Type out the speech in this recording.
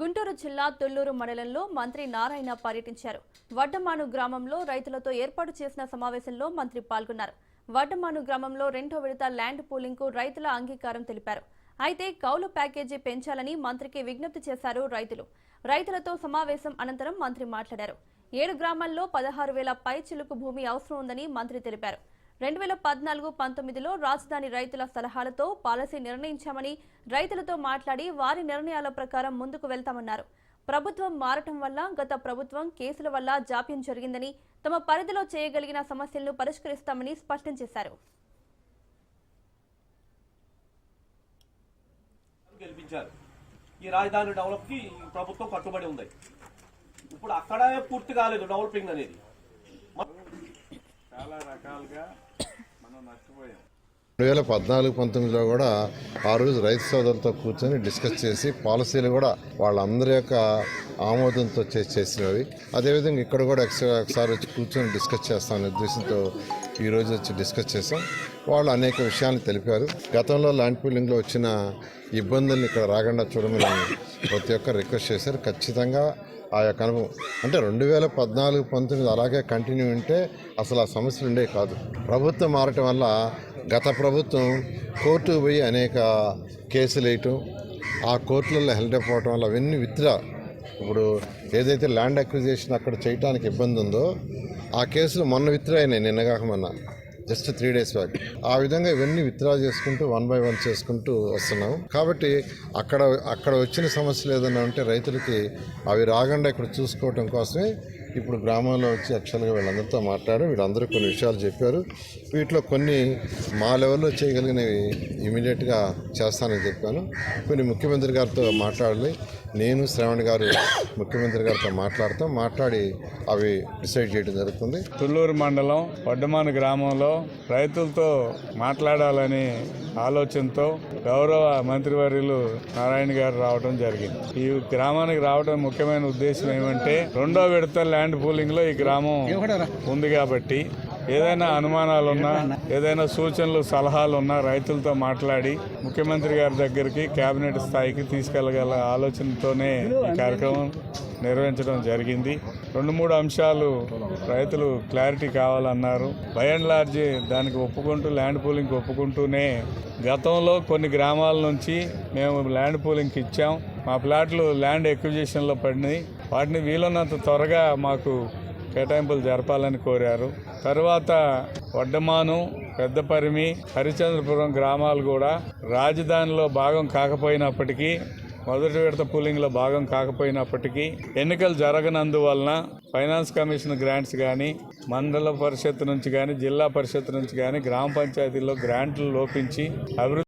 గుంటూరు జిల్లా తొల్లూరు మండలంలో మంత్రి నారాయణ పర్యటించారు. వడ్డమాను గ్రామంలో రైతులతో ఏర్పాటు చేసిన సమావేశంలో మంత్రి పాల్గొన్నారు. వడ్డమాను గ్రామంలో రెండో విడత ల్యాండ్ పూలింగ్కు రైతుల అంగీకారం తెలిపారు. అయితే కౌలు ప్యాకేజీ పెంచాలని మంత్రికి విజ్ఞప్తి చేశారు రైతులు. రైతులతో సమావేశం అనంతరం మంత్రి మాట్లాడారు. ఏడు గ్రామాల్లో పదహారు వేల పై చిలుకు భూమి అవసరం ఉందని మంత్రి తెలిపారు. రెండు వేల పద్నాలుగు పంతొమ్మిదిలో రాజధాని రైతుల సలహాలతో పాలసీ నిర్ణయించామని రైతులతో మాట్లాడి వారి నిర్ణయాల ప్రకారం ముందుకు వెళ్తామన్నారు. ప్రభుత్వం మారటం వల్ల గత ప్రభుత్వం కేసుల వల్ల జాప్యం జరిగిందని తమ పరిధిలో చేయగలిగిన సమస్యలను పరిష్కరిస్తామని స్పష్టం చేశారు. ఈ రాజధాని డెవలప్కి ప్రభుత్వం కట్టుబడి ఉంది. ఇప్పుడు అక్కడే పూర్తి కాలేదు డెవలపింగ్ అనేది. చాలా రకాలుగా మనం నష్టపోయాం. రెండు వేల పద్నాలుగు పంతొమ్మిదిలో కూడా ఆ రోజు రైతు సోదరులతో కూర్చొని డిస్కస్ చేసి పాలసీలు కూడా వాళ్ళందరి యొక్క ఆమోదంతో చేసినవి. అదేవిధంగా ఇక్కడ కూడా ఒకసా- ఒకసారి వచ్చి కూర్చొని డిస్కస్ చేస్తామనే ఉద్దేశంతో ఈరోజు వచ్చి డిస్కస్ చేసాం. వాళ్ళు అనేక విషయాలను తెలిపారు. గతంలో ల్యాండ్ పూలింగ్లో వచ్చిన ఇబ్బందుల్ని ఇక్కడ రాకుండా చూడమని ప్రతి ఒక్కరు రిక్వెస్ట్ చేశారు. ఖచ్చితంగా ఆ యొక్క అనుభవం. అంటే రెండు వేల పద్నాలుగు పంతొమ్మిది అలాగే కంటిన్యూ ఉంటే అసలు ఆ సమస్యలు ఉండే కాదు. ప్రభుత్వం మారటం వల్ల గత ప్రభుత్వం కోర్టు పోయి అనేక కేసులు వేయటం ఆ కోర్టులలో హెల్డ్ అయిపోవటం వల్ల అవన్నీ విత్డ్రా ఇప్పుడు ఏదైతే ల్యాండ్ అక్విజిషన్ అక్కడ చేయడానికి ఇబ్బంది ఉందో ఆ కేసులు మొన్న విత్డ్రా అయినాయి నిన్నగాక మొన్న జస్ట్ త్రీ డేస్ బ్యాక్ ఆ విధంగా ఇవన్నీ విత్డ్రా చేసుకుంటూ వన్ బై వన్ చేసుకుంటూ వస్తున్నాం. కాబట్టి అక్కడ అక్కడ వచ్చిన సమస్యలు ఏదైనా ఉంటే రైతులకి అవి రాకుండా ఇక్కడ చూసుకోవటం కోసమే ఇప్పుడు గ్రామంలో వచ్చి యాక్చువల్గా వీళ్ళందరితో మాట్లాడారు వీళ్ళందరూ కొన్ని విషయాలు చెప్పారు. వీటిలో కొన్ని మా లెవెల్లో చేయగలిగినవి ఇమీడియట్గా చేస్తానని చెప్పాను. కొన్ని ముఖ్యమంత్రి గారితో మాట్లాడాలి. నేను శ్రవణ్ గారు ముఖ్యమంత్రి గారితో మాట్లాడతాం. మాట్లాడి అవి డిసైడ్ చేయడం జరుగుతుంది. తుళ్ళూరు మండలం వడ్డమాన గ్రామంలో రైతులతో మాట్లాడాలని ఆలోచనతో గౌరవ మంత్రివర్యులు నారాయణ గారు రావడం జరిగింది. ఈ గ్రామానికి రావడం ముఖ్యమైన ఉద్దేశం ఏమంటే రెండో విడత ల్యాండ్ పూలింగ్లో ఈ గ్రామం ఉంది కాబట్టి ఏదైనా అనుమానాలు ఉన్నా ఏదైనా సూచనలు సలహాలు ఉన్నా రైతులతో మాట్లాడి ముఖ్యమంత్రి గారి దగ్గరికి కేబినెట్ స్థాయికి తీసుకెళ్ళగల ఆలోచనతోనే ఈ కార్యక్రమం నిర్వహించడం జరిగింది. రెండు మూడు అంశాలు రైతులు క్లారిటీ కావాలన్నారు. బై అండ్ లార్జ్ దానికి ఒప్పుకుంటూ ల్యాండ్ పూలింగ్ ఒప్పుకుంటూనే గతంలో కొన్ని గ్రామాల నుంచి మేము ల్యాండ్ పూలింగ్కి ఇచ్చాం. మా ప్లాట్లు ల్యాండ్ ఎక్విజిషన్లో పడినాయి. వాటిని వీలున్నంత త్వరగా మాకు కేటాయింపులు జరపాలని కోరారు. తరువాత వడ్డమాను పెద్దపరిమి హరిచంద్రపురం గ్రామాలు కూడా రాజధానిలో భాగం కాకపోయినప్పటికీ మొదటి విడత పూలింగ్లో భాగం కాకపోయినప్పటికీ ఎన్నికలు జరగనందువలన ఫైనాన్స్ కమిషన్ గ్రాంట్స్ కానీ మండల పరిషత్ నుంచి కానీ జిల్లా పరిషత్ నుంచి కానీ గ్రామ పంచాయతీల్లో గ్రాంట్లు లోపించి అభివృద్ధి